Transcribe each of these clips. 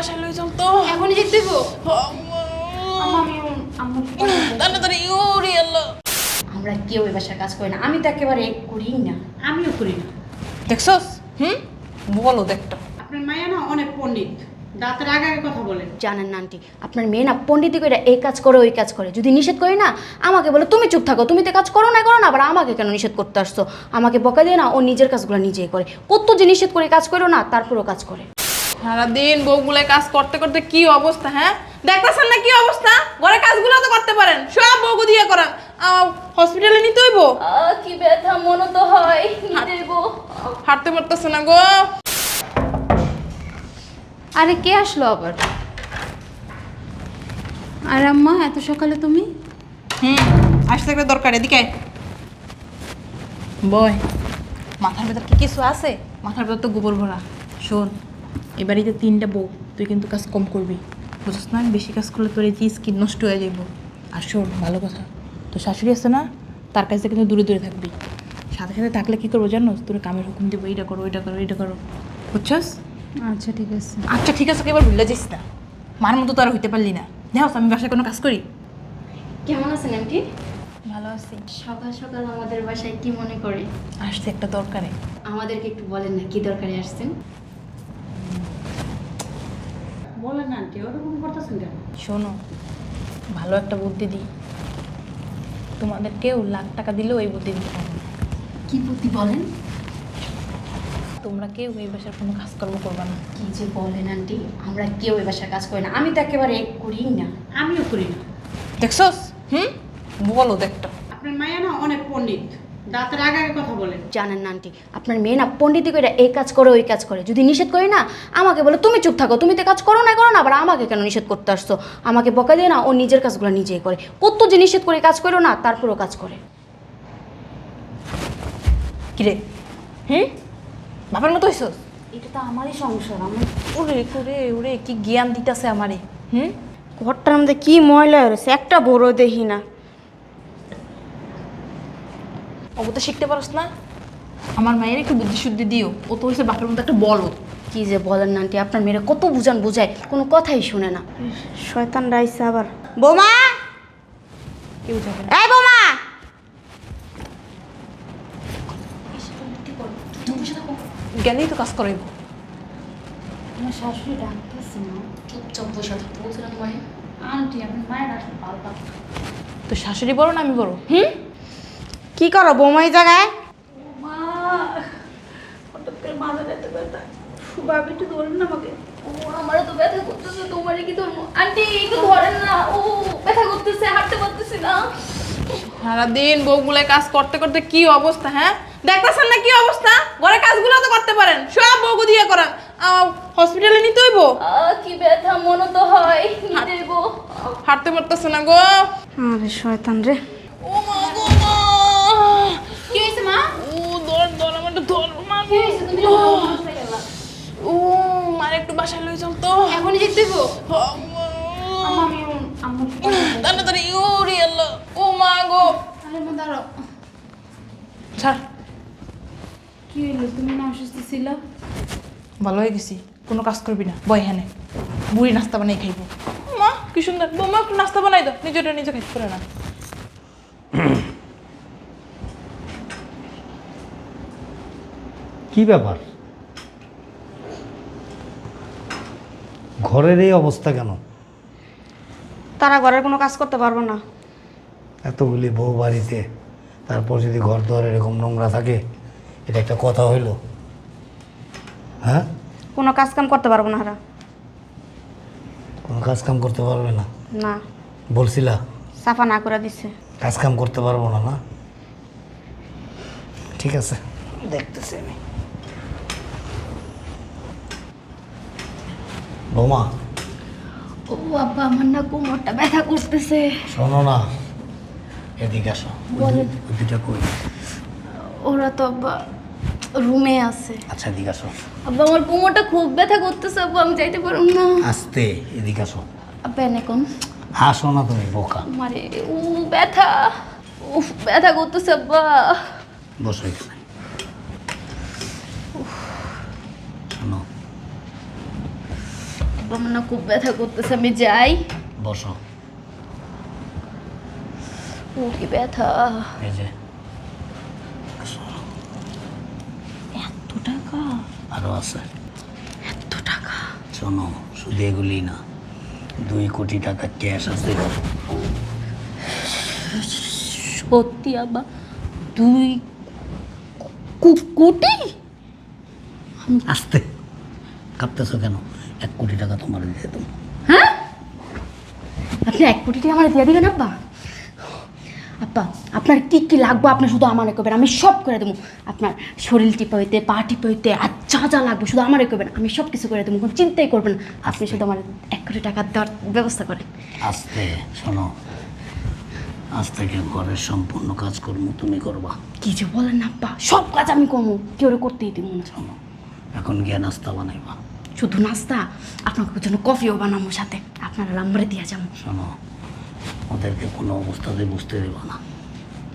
বাসায় লই চল তো। এখনই যেতে দেবো। তাড়াতাড়ি ইউরি আল্লাহ। আমরা কেউ এ বাসার কাজ করি না। আমি তো একেবারে করিই না। আমিও করি না। দেখছস? হুম? বলো দেখটা। আপনার মায়া না অনেক পণ্ডিত। দাঁতের আগে আগে কথা বলে জানেন না আন্টি আপনার মেয়ে না পণ্ডিতি করে এই কাজ করে ওই কাজ করে। যদি নিষেধ করি না আমাকে বলে তুমি চুপ থাকো তুমি তো কাজ করো না করো না। আবার আমাকে কেন নিষেধ করতে আসছো? আমাকে বকা দিয়ে না ও নিজের কাজগুলো নিজেই করে। কত যে নিষেধ করে কাজ করো না তারপরও কাজ করে। সারাদিন বউগুলো কাজ করতে করতে কি অবস্থা হ্যাঁ? দেখতেছেন না কি অবস্থা? ঘরে কাজগুলো তো করতে পারেন। সব বউগু দিয়ে করান। হসপিটালে নিতে হইব? কি ব্যথা মনে তো হয় হাঁটতে পারতেছে না গো। আরে কে আসলো আবার? আর আম্মা এত সকালে তুমি? হুম আসতে একটা দরকার এদিকে। বয় মাথার ভেতর কি কিছু আছে? মাথার ভেতর তো গোবর ভরা। শোন এ বাড়িতে তিনটা বউ তুই কিন্তু কাজ কম করবি। বুঝছিস না? বেশি কাজ করলে তোর এই যে স্কিন নষ্ট হয়ে যাইব। আর শোন ভালো কথা। তোর শাশুড়ি আছে না? তার কাছে কিন্তু দূরে দূরে থাকবি। সাথে সাথে থাকলে কি করব জানো? তোর কামের হুকুম দিব এইটা করো ওইটা করো এইটা করো। বুঝছস? আচ্ছা ঠিক আছে। আচ্ছা ঠিক আছে এবার ভুলে যাইস না। মার মতো তো আর হইতে পারলি না। দেখো আমি বাসায় কোনো কাজ করি? কেমন আছেন আন্টি? ভালো আছি। সকাল সকাল আমাদের বাসায় কি মনে করে? আসছে একটা দরকারে। আমাদেরকে একটু বলেন না কি দরকারে আসছেন? বলেন আন্টি ওরকম করতেছেন কেন? শোনো ভালো একটা বুদ্ধি দিই। তোমাদেরকেও লাখ টাকা দিলেও এই বুদ্ধি দিতে পারবে না। কি বুদ্ধি বলেন? তোমরা কেউ এই বাসার কোনো কাজকর্ম করবে না। কি যে বলেন আন্টি আমরা কেউ এ বাসার কাজ করি না। আমি তো একেবারে করিই না। আমিও করি না। দেখছস? হুম? বলো দেখটা। আপনার মায়া না অনেক পণ্ডিত। দাঁতের আগে আগে কথা বলে জানেন না আন্টি আপনার মেয়ে না পণ্ডিতি করে এই কাজ করে ওই কাজ করে। যদি নিষেধ করি না আমাকে বলে তুমি চুপ থাকো তুমি তো কাজ করো না করো না। আবার আমাকে কেন নিষেধ করতে আসছো? আমাকে বকা দিয়ে না ও নিজের কাজগুলো নিজেই করে। কত যে নিষেধ করে কাজ করো না তারপরও কাজ করে। কিরে হুম? বাবার মতো হইছস? এটা তো আমারই সংসার আমার ওরে করে ওরে কি জ্ঞান দিতেছে আমারে। হুম? ঘরটার মধ্যে কি ময়লা হয়েছে একটা বড় দেখি না। অবো তো শিখতে পারস না। আমার মায়ের একটু বুদ্ধি শুদ্ধি দিও। ও তো হয়েছে বাপের মতো একটা বলো কি যে বলেন না আন্টি আপনার মেয়েরা কত বুঝান বুঝায় কোনো কথাই শুনে না। শয়তান রাইছে আবার। বৌমা! কেউ যাবে এই বৌমা! গেলেই তো কাজ করাইব। আমার শাশুড়ি ডাকতেছে না। চুপচাপ বসে থাকতে বলছিল তোমায়। আন্টি আপনার মায়ের আসলে পাল্টা তো শাশুড়ি বড় না আমি বড়? হুম? কি করো বৌমা এই জায়গায়? মা হঠাৎ করে মাথা ব্যথা ব্যথা। ভাবি একটু ধরুন না আমাকে। আমারও তো ব্যথা করতেছে তোমারে কি ধরবো? আন্টি একটু ধরেন না। ও ব্যথা করতেছে হাঁটতে পারতেছি না। সারাদিন বউগুলো কাজ করতে করতে কি অবস্থা হ্যাঁ? দেখতেছেন না কি অবস্থা? ঘরে কাজগুলো তো করতে পারেন সব বউগু দিয়ে করান। হসপিটালে নিতে হইব? কি ব্যথা মনে তো হয় দেবো হাঁটতে পারতেছে না গো। আরে শয়তান রে ও মা গো মা কি হয়েছে মা ও ধর ধর আমার একটু ধর মা গো ও মার একটু বাসায় লই চল তো। এখনই যেতে দেবো। আম্মা। আম্মা আমি আম্মু তাড়াতাড়ি ইউরি আল্লাহ। ও মা গো। আরে দাঁড়াও। ছাড়। কি হইল? তুমি না অসুস্থ ছিল? ভালো হয়ে গেছি। কোনো কাজ করবি না। বয় হ্যানে বুড়ি নাস্তা বানাই খাইব। মা কি সুন্দর। বৌমা একটু নাস্তা বানাই দাও। নিজেটা নিজে খাইতে পারে না। কি ব্যাপার? ঘরের এই অবস্থা কেন? তারা ঘরের কোনো কাজ করতে পারব না। এতগুলি বউ বাড়িতে তারপর যদি ঘর দুয়ার এরকম নোংরা থাকে এটা একটা কথা হইল। হ্যাঁ? কোনো কাজ কাম করতে পারব না হারা কোনো কাজ কাম করতে পারবে না? না। বলছিলা? সাফা না করে দিছে। কাজ কাম করতে পারব না না? ঠিক আছে। দেখতেছি আমি। বৌমা। ও বাবা আমার না কোমরটা ব্যথা করতেছে। শোনো না এদিকে আসো। ওই দু- কই? ওরা তো আব্বা রুমে আছে। আচ্ছা এদিকে আসো। আব্বা আমার কোমরটা খুব ব্যথা করতেছে আব্বা আমি যাইতে পারুম না। আস্তে এদিকে আসো। আব্বা এনে কোন? হাসো না তুমি বোকা। মারে ও ব্যথা উফ ব্যথা করতেছে আব্বা। বসো এখানে শোনো আব্বা আমার না খুব ব্যথা করতেছে আমি যাই। বসো। ও কি ব্যথা। এই যে। এত টাকা? আরও আছে। এত টাকা? শোনো শুধু এগুলি না দুই কোটি টাকা ক্যাশ আছে। সত্যি আব্বা দুই কোটি? আসতে। কাঁপতেছো কেন? এক কোটি টাকা তোমার দিয়ে দেবো। হ্যাঁ? আপনি এক কোটি টাকা আমার দিয়ে দিবেন আব্বা? আব্বা আপনার কি কি লাগবে আপনি শুধু আমারে করবেন আমি সব করে দেবো। আপনার শরীর টিপা হইতে পা টিপা হইতে আর যা যা লাগবে শুধু আমারে করবেন আমি সব কিছু করে দেবো কোনো চিন্তাই করবেন আপনি শুধু আমার এক কোটি টাকা দেওয়ার ব্যবস্থা করেন। আসতে শোনো। আজ থেকে ঘরের সম্পূর্ণ কাজকর্ম তুমি করবা। কি যে বলেন আব্বা সব কাজ আমি কমু কেউ করতেই দিব না। শোনো এখন গিয়ে নাস্তা বানাইবা। শুধু নাস্তা আপনাকে জন্য কফিও বানাবো সাথে। আপনারা নাম্বারে দিয়ে যাব। শোনো ওদেরকে কোনো অবস্থাতে বুঝতে দেবো না।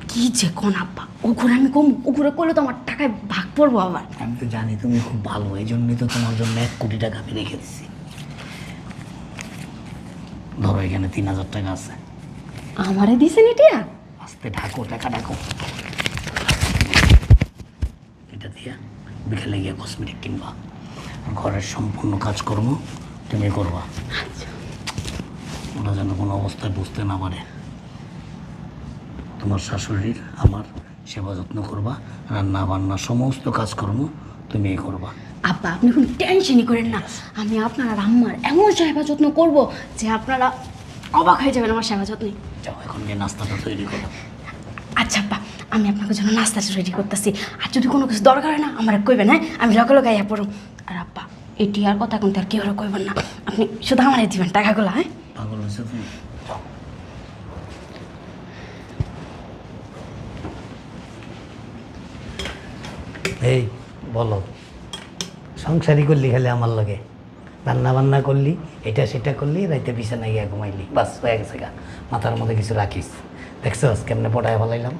কি যে কোন আব্বা। ও ঘুরে আমি কম ও ঘুরে করলে তো আমার টাকায় ভাগ পড়ব আবার। আমি তো জানি তুমি খুব ভালো এই জন্যই তো তোমার জন্য এক কোটি টাকা আমি রেখে দিচ্ছি ধরো এখানে তিন হাজার টাকা আছে। আমারে দিছেন এটা আস্তে ঢাকো টাকা ঢাকো। এটা দিয়ে বিকেলে গিয়ে কসমেটিক কিনবা। ঘরের সম্পূর্ণ কাজকর্ম তুমি করবা। ওরা যেন কোনো অবস্থায় বুঝতে না পারে। তোমার শাশুড়ির আমার সেবা যত্ন করবা রান্না বান্না সমস্ত কাজকর্ম তুমিই করবা। আব্বা আপনি কোনো টেনশনই করেন না। আমি আপনার আর আম্মার এমন সেবা যত্ন করব যে আপনারা অবাক হয়ে যাবেন আমার সেবা যত্নে। যাও এখন গিয়ে নাস্তাটা তৈরি করো। আচ্ছা আব্বা আমি আপনাকে জন্য নাস্তাটা রেডি করতেছি। আর যদি কোনো কিছু দরকার হয় না আমার কইবেন হ্যাঁ? আমি লগে লগে আইয়া এটি আর কথা কিন্তু আর কেউ কইবেন না। আপনি শুধু আমারই দিবেন টাকাগুলো হ্যাঁ? পাগল হয়েছে তুমি এই বলো সংসারই করলি খালি আমার লগে? রান্না বান্না করলি এটা সেটা করলি রাইতে বিছানায় গিয়া ঘুমাইলি। বাস হয়ে গেছে গা। মাথার মধ্যে কিছু রাখিস। দেখছস কেমনে পটায় ফেলাইলাম?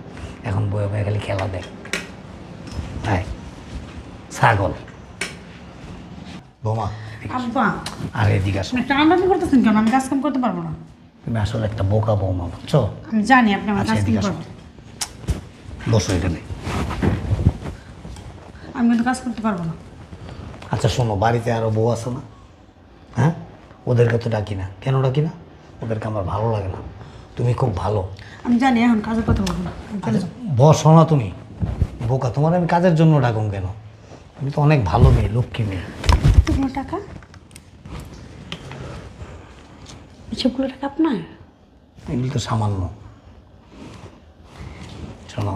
এখন বয়ে বয়ে খালি খেলা দেখ। হ্যাঁ ছাগল। বোমা আব্বা আর এদিকে আসো। টানাটানি করতেছেন কেন? আমি কাজ কাম করতে পারব না। তুমি আসলে একটা বোকা বৌমা বুঝছ? আমি জানি আপনি আমার আচ্ছা কাজ কাম এদিকে বসো এখানে। আমি কিন্তু কাজ করতে পারব না। আচ্ছা শোনো বাড়িতে আরও বউ আছে না? হ্যাঁ? ওদেরকে তো ডাকি না। কেন ডাকি না? ওদেরকে আমার ভালো লাগে না। তুমি খুব ভালো। আমি জানি এখন কাজের কথা বলব না। আচ্ছা বসো না তুমি। বোকা তোমার আমি কাজের জন্য ডাকুম কেন? তুমি তো অনেক ভালো মেয়ে লক্ষ্মী মেয়ে। টাকা? এসবগুলো টাকা আপনার? এগুলি তো সামান্য। শোনো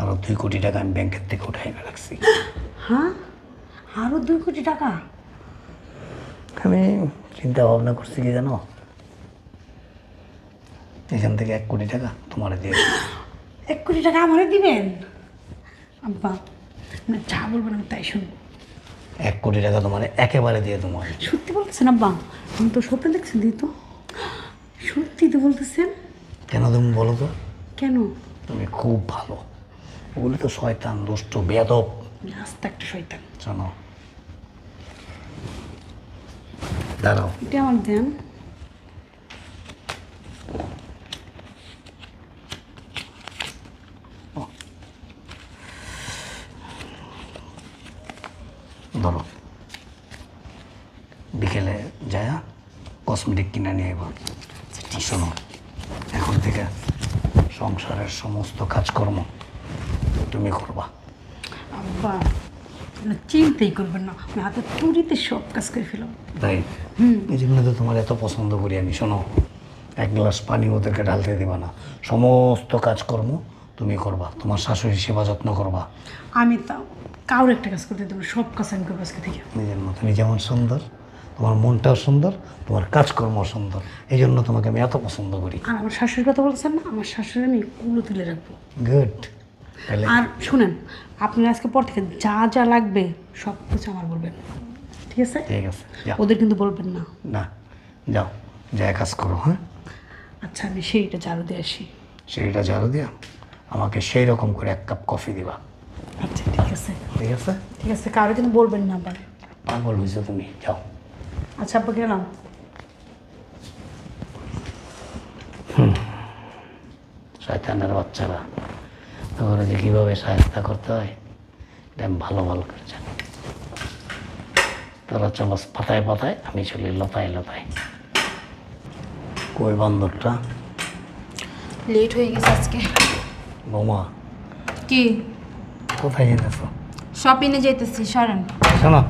আরও দুই কোটি টাকা আমি ব্যাংকের থেকে উঠাই রাখছি হ্যাঁ? আরও দুই কোটি টাকা? আমি চিন্তা ভাবনা করছি কি জানো? এখান থেকে এক কোটি টাকা তোমার দিয়ে এক কোটি টাকা আমারে দিবেন? আব্বা যা বলবেন আমি তাই শুনব। এক কোটি টাকা তোমার একেবারে দিয়ে তোমার সত্যি বলতেছেন আব্বা? আমি তো স্বপ্ন দেখছেন দিই তো। সত্যি তো বলতেছেন? কেন তুমি বলো তো? কেন? তুমি খুব ভালো। ওগুলি তো শয়তান দুষ্ট বেদব আস্তে একটা শয়তান। জানো দাঁড়াও। এটা আমার দেন ধরো বিকেলে যায়া কসমেটিক কিনে নিয়ে এবার। শোনো এখন থেকে সংসারের সমস্ত কাজকর্ম তুমি করবা। আব্বা আপনি চিন্তাই করবেন না আমি হাতে তুড়িতে সব কাজ করে ফেলাম তাই? এই জন্য তো তোমার এত পছন্দ করি আমি শোনো এক গ্লাস পানি ওদেরকে ঢালতে দিবা না। সমস্ত কাজকর্ম তুমি করবা তোমার শাশুড়ির সেবা যত্ন করবা। আমি তাও কারোর একটা কাজ করতে দেবো না, সব কাজ আমি করব আজকে থেকে। নিজের মতো যেমন সুন্দর তোমার মনটাও সুন্দর তোমার কাজকর্ম সুন্দর। এই জন্য তোমাকে আমি এত পছন্দ করি। আর আমার শাশুড়ির কথা বলছেন না আমার শাশুড়ি আমি কুলো তুলে রাখব। গুড তাহলে আর শুনেন আপনি আজকে পর থেকে যা যা লাগবে সব কিছু আমার বলবেন। ঠিক আছে? ঠিক আছে ওদের কিন্তু বলবেন না। না যাও যা কাজ করো হ্যাঁ? আচ্ছা আমি সেইটা ঝাড়ু দিয়ে আসি। সেইটা ঝাড়ু দিয়া আমাকে সেই রকম করে এক কাপ কফি দিবা। আচ্ছা ঠিক আছে। ঠিক আছে? ঠিক আছে কারও কিন্তু বলবেন না আবার। পাগল হয়েছো তুমি যাও। আচ্ছা আব্বা গেলাম শয়তানের বাচ্চারা। তোমরা যে কীভাবে সাহায্য করতে হয় এটা আমি ভালো ভালো করে জানি। তোরা চলস পাতায় পাতায় আমি চলি লতায় লতায়। কই বান্দরটা? লেট হয়ে গেছে আজকে। বৌমা কি? কোথায় যেতেছ? শপিংয়ে যেতেছি সরেন। শোনো।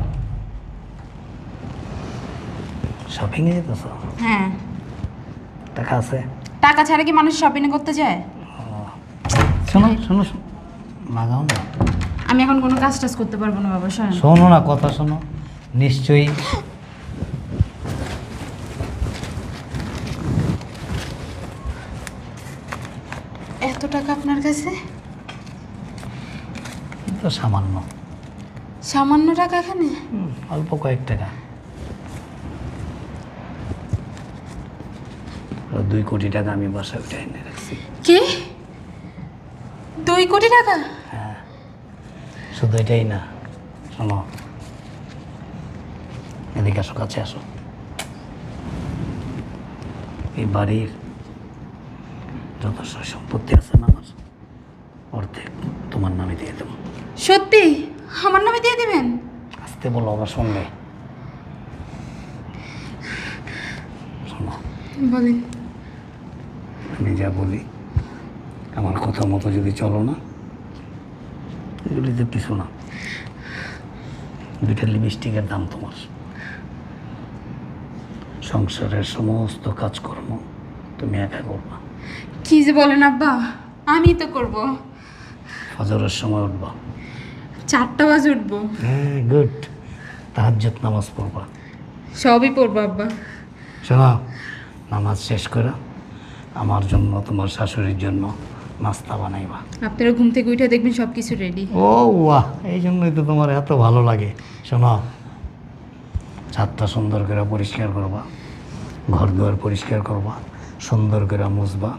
শপিংয়ে যেতেছ? হ্যাঁ। টাকা আছে? টাকা ছাড়া কি মানুষ শপিং করতে যায়? শোনো শোনো শোনো। লাগাও না। আমি এখন কোনো কাজ টাজ করতে পারব না বাবা সরেন শোনো না কথা শোনো। নিশ্চয়ই। এত টাকা আপনার কাছে? তো সামান্য। সামান্য টাকা এখানে? অল্প কয়েক টাকা। দুই কোটি টাকা আমি বাসায় উঠে এনে রাখছি। কি? দুই কোটি টাকা? হ্যাঁ। শুধু এটাই না শোনো। এদিকে আসো কাছে আসো। এই বাড়ির যত সম্পত্তি আছে না আমার? অর্ধেক তোমার নামে দিয়ে দেবো। সত্যি? আমার নামে দিয়ে দিবেন? আসতে বলো আমার সঙ্গে শোনো। বলেন। আমি যা বলি আমার কথা মতো যদি চলো না এগুলিতে কিছু না দুইটা লিপস্টিকের দাম তোমার। সংসারের সমস্ত কাজকর্ম তুমি একা করবা। কি যে বলেন আব্বা আমি তো করব। ফজরের সময় উঠবা। চারটা বাজে উঠবো। হ্যাঁ গুড। তাহাজ্জত নামাজ পড়বা। সবই পড়ব আব্বা। শোনো নামাজ শেষ করে আমার জন্য তোমার শাশুড়ির জন্য নাস্তা বানাইবা। আপনারা ঘুম থেকে উঠে দেখবেন সব কিছু রেডি ও বাহ এই জন্যই তো তোমার এত ভালো লাগে। শোনো ছাদটা সুন্দর করে পরিষ্কার করবা ঘর দুয়ার পরিষ্কার করবা সুন্দর করে মুছবা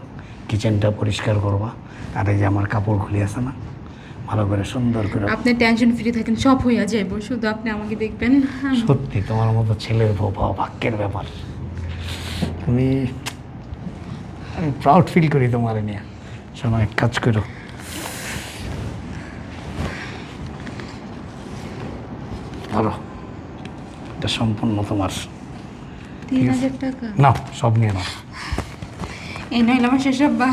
কিচেনটা পরিষ্কার করবা আর এই যে আমার কাপড় খুলে আছে না ভালো করে সুন্দর করে আপনি টেনশন ফ্রি থাকেন সব হইয়া যাইব শুধু আপনি আমাকে দেখবেন। সত্যি তোমার মতো ছেলের বউ ভাগ্যের ব্যাপার। তুমি আমি প্রাউড ফিল করি তোমার নিয়ে। শোনো এক কাজ করো। ধরো এটা সম্পূর্ণ তোমার। তিন হাজার টাকা? না সব নিয়ে নাও। এই নইলে আমার শেষ আব্বা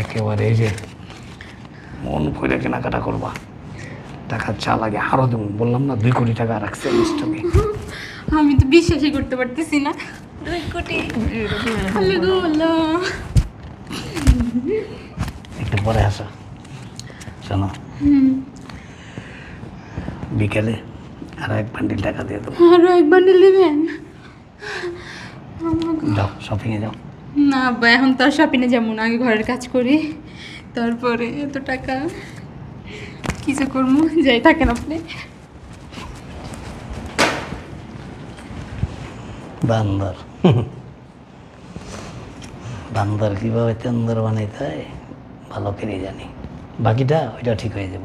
একেবারে এই যে মন করে কেনাকাটা করবা। টাকা চা লাগে আরও দেবো। বললাম না দুই কোটি টাকা রাখছে স্টকে আমি তো বিশ্বাসই করতে পারতেছি না। দুই কোটি। একটু পরে আসো। শোনো বিকেলে আর এক বান্ডিল টাকা দিয়ে দেবো। আরও এক বান্ডিল দিবেন যাও শপিংয়ে যাও। না আব্বা এখন তো আর শপিংয়ে যাব না আগে ঘরের কাজ করি। তারপরে এত টাকা কিছু করব? যাই থাকেন আপনি। বান্দর। বান্দর কীভাবে তেন্দর বানাইতে হয়, ভালো করে জানি। বাকিটা ওইটা ঠিক হয়ে যাব।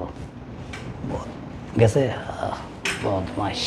গেছে? বদমাস